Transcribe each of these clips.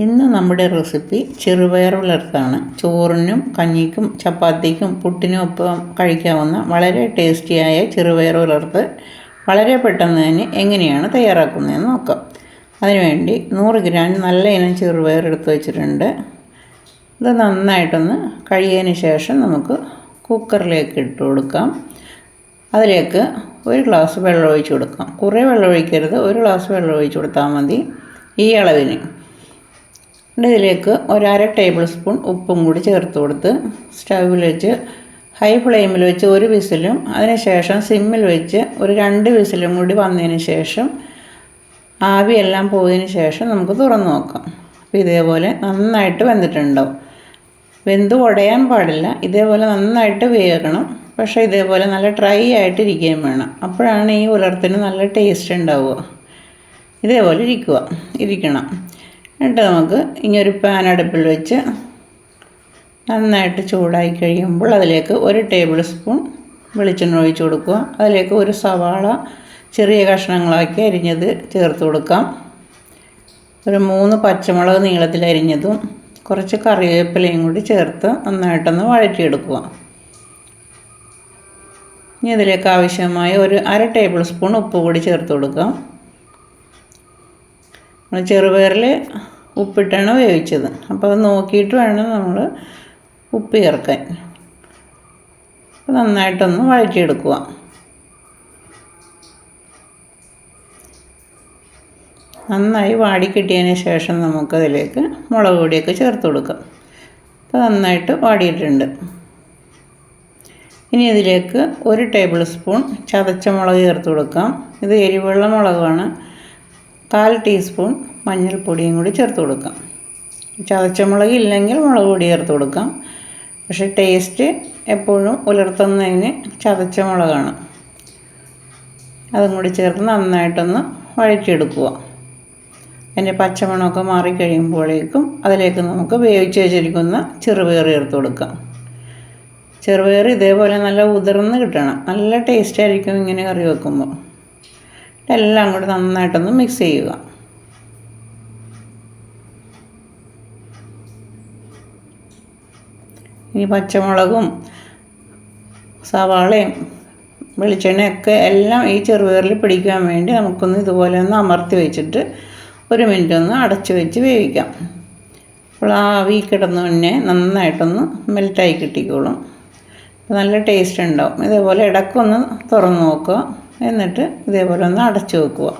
ഇന്ന് നമ്മുടെ റെസിപ്പി ചെറുപയർ വളർത്താണ് ചോറിനും കഞ്ഞിക്കും ചപ്പാത്തിക്കും പുട്ടിനും ഒപ്പം കഴിക്കാവുന്ന വളരെ ടേസ്റ്റിയായ ചെറുപയർ വളർത്ത് വളരെ പെട്ടെന്ന് തന്നെ എങ്ങനെയാണ് തയ്യാറാക്കുന്നതെന്ന് നോക്കാം. അതിനുവേണ്ടി നൂറ് ഗ്രാം നല്ല ഇനം ചെറുപയർ എടുത്ത് വെച്ചിട്ടുണ്ട്. ഇത് നന്നായിട്ടൊന്ന് കഴിയതിന് ശേഷം നമുക്ക് കുക്കറിലേക്ക് ഇട്ട് കൊടുക്കാം. അതിലേക്ക് ഒരു ഗ്ലാസ് വെള്ളം ഒഴിച്ച് കൊടുക്കാം. കുറേ വെള്ളം ഒഴിക്കരുത് ഒരു ഗ്ലാസ് വെള്ളം ഒഴിച്ച് കൊടുത്താൽ മതി. ഈ അളവിന് ഇതിലേക്ക് ഒരര ടേബിൾ സ്പൂൺ ഉപ്പും കൂടി ചേർത്ത് കൊടുത്ത് സ്റ്റൗവിൽ വെച്ച് ഹൈ ഫ്ലെയിമിൽ വെച്ച് ഒരു വിസിലും അതിനുശേഷം സിമ്മിൽ വെച്ച് ഒരു രണ്ട് വിസിലും കൂടി വന്നതിന് ശേഷം ആവിയെല്ലാം പോയതിന് ശേഷം നമുക്ക് തുറന്നു നോക്കാം. അപ്പോൾ ഇതേപോലെ നന്നായിട്ട് വെന്തിട്ടുണ്ടാവും വെന്ത് ഉടയാൻ പാടില്ല ഇതേപോലെ നന്നായിട്ട് വേകണം പക്ഷേ ഇതേപോലെ നല്ല ഡ്രൈ ആയിട്ടിരിക്കുകയും വേണം. അപ്പോഴാണ് ഈ ഉലർത്തിന് നല്ല ടേസ്റ്റ് ഉണ്ടാവുക. ഇതേപോലെ ഇരിക്കുക. ഇരിക്കണം. എന്നിട്ട് നമുക്ക് ഒരു പാൻ അടുപ്പിൽ വെച്ച് നന്നായിട്ട് ചൂടായി കഴിയുമ്പോൾ അതിലേക്ക് ഒരു ടേബിൾ സ്പൂൺ വെളിച്ചെണ്ണ ഒഴിച്ച് കൊടുക്കുക. അതിലേക്ക് ഒരു സവാള ചെറിയ കഷ്ണങ്ങളാക്കി അരിഞ്ഞത് ചേർത്ത് കൊടുക്കാം. ഒരു മൂന്ന് പച്ചമുളക് നീളത്തിൽ അരിഞ്ഞതും കുറച്ച് കറിവേപ്പിലയും കൂടി ചേർത്ത് നന്നായിട്ടൊന്ന് വഴറ്റിയെടുക്കുക. ഇനി ഇതിലേക്ക് ആവശ്യമായ ഒരു അര ടേബിൾ സ്പൂൺ ഉപ്പ് കൂടി ചേർത്ത് കൊടുക്കാം. ചെറുപയറിൽ ഉപ്പിട്ടാണ് വേവിച്ചത്. അപ്പോൾ അത് നോക്കിയിട്ട് വേണം നമ്മൾ ഉപ്പ് ചേർക്കാൻ. നന്നായിട്ടൊന്ന് വഴറ്റിയെടുക്കുക നന്നായി വാടി കിട്ടിയതിന് ശേഷം നമുക്കതിലേക്ക് മുളക് പൊടിയൊക്കെ ചേർത്ത് കൊടുക്കാം. അപ്പോൾ നന്നായിട്ട് വാടിയിട്ടുണ്ട്. ഇനി ഇതിലേക്ക് ഒരു ടേബിൾ സ്പൂൺ ചതച്ച മുളക് ചേർത്ത് കൊടുക്കാം. ഇത് എരിവുള്ള മുളകാണ്. കാൽ ടീസ്പൂൺ മഞ്ഞൾപ്പൊടിയും കൂടി ചേർത്ത് കൊടുക്കാം. ചതച്ച മുളക് ഇല്ലെങ്കിൽ മുളക് പൊടി ചേർത്ത് കൊടുക്കാം. പക്ഷേ ടേസ്റ്റ് എപ്പോഴും ഉലർത്തുന്നതിന് ചതച്ച മുളകാണ്. അതും കൂടി ചേർത്ത് നന്നായിട്ടൊന്ന് വഴറ്റിയെടുക്കുക. അതിന്റെ പച്ചമണമൊക്കെ മാറിക്കഴിയുമ്പോഴേക്കും അതിലേക്ക് നമുക്ക് വേവിച്ച് വെച്ചിരിക്കുന്ന ചെറുപയർ ചേർത്ത് കൊടുക്കാം. ചെറുപയർ ഇതേപോലെ നല്ല ഉതിർന്ന് കിട്ടണം. നല്ല ടേസ്റ്റായിരിക്കും ഇങ്ങനെ കറി വെക്കുമ്പോൾ. എല്ലാം കൂടി നന്നായിട്ടൊന്ന് മിക്സ് ചെയ്യുക. ഇനി പച്ചമുളകും സവാളയും വെളിച്ചെണ്ണയൊക്കെ എല്ലാം ഈ ചെറുപയറിൽ പിടിക്കാൻ വേണ്ടി നമുക്കൊന്ന് ഇതുപോലെ ഒന്ന് അമർത്തി വെച്ചിട്ട് ഒരു മിനിറ്റ് ഒന്ന് അടച്ച് വെച്ച് വേവിക്കാം. അപ്പോൾ ആ ആവി കിടന്ന് മുന്നേ നന്നായിട്ടൊന്ന് മെൽറ്റായി കിട്ടിക്കോളും. നല്ല ടേസ്റ്റ് ഉണ്ടാവും. ഇതേപോലെ ഇടയ്ക്കൊന്ന് തുറന്ന് നോക്കുക. എന്നിട്ട് ഇതേപോലെ ഒന്ന് അടച്ചു വെക്കുക.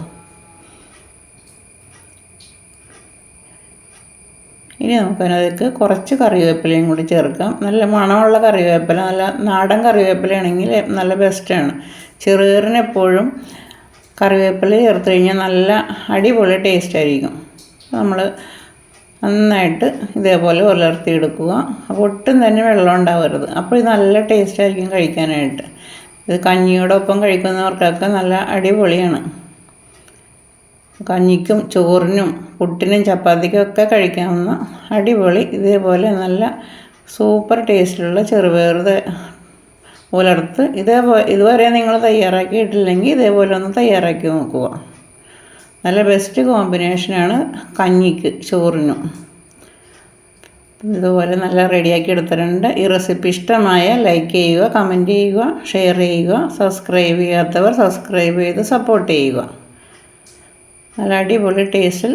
ഇനി നമുക്കതിനകത്ത് കുറച്ച് കറിവേപ്പിലയും കൂടി ചേർക്കാം. നല്ല മണമുള്ള കറിവേപ്പില നല്ല നാടൻ കറിവേപ്പിലയാണെങ്കിൽ നല്ല ബെസ്റ്റാണ് ചെറുകീറിന് എപ്പോഴും കറിവേപ്പില ചേർത്ത് കഴിഞ്ഞാൽ നല്ല അടിപൊളി ടേസ്റ്റ് ആയിരിക്കും. നമ്മൾ നന്നായിട്ട് ഇതേപോലെ ഉലർത്തിയെടുക്കുക. അപ്പോൾ ഒട്ടും തന്നെ വെള്ളം ഉണ്ടാവരുത്. അപ്പോൾ ഇത് നല്ല ടേസ്റ്റ് ആയിരിക്കും കഴിക്കാനായിട്ട്. ഇത് കഞ്ഞിയോടൊപ്പം കഴിക്കുന്നവർക്കൊക്കെ നല്ല അടിപൊളിയാണ്. കഞ്ഞിക്കും ചോറിനും പുട്ടിനും ചപ്പാത്തിക്കും ഒക്കെ കഴിക്കാവുന്ന അടിപൊളി ഇതേപോലെ നല്ല സൂപ്പർ ടേസ്റ്റിലുള്ള ചെറുപയർ പുലർത്ത് ഇതേപോലെ ഇതുവരെ നിങ്ങൾ തയ്യാറാക്കിയിട്ടില്ലെങ്കിൽ ഇതേപോലെ ഒന്ന് തയ്യാറാക്കി നോക്കുക. നല്ല ബെസ്റ്റ് കോമ്പിനേഷനാണ് കഞ്ഞിക്ക് ചോറിനും. ഇതുപോലെ നല്ല റെഡിയാക്കി എടുത്തിട്ടുണ്ട്. ഈ റെസിപ്പി ഇഷ്ടമായ ലൈക്ക് ചെയ്യുക കമന്റ് ചെയ്യുക ഷെയർ ചെയ്യുക സബ്സ്ക്രൈബ് ചെയ്യാത്തവർ സബ്സ്ക്രൈബ് ചെയ്ത് സപ്പോർട്ട് ചെയ്യുക. നല്ല അടിപൊളി ടേസ്റ്റിൽ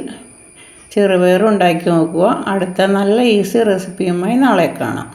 ചെറുപയർ ഉണ്ടാക്കി നോക്കുക. അടുത്ത നല്ല ഈസി റെസിപ്പിയുമായി നാളെ കാണാം.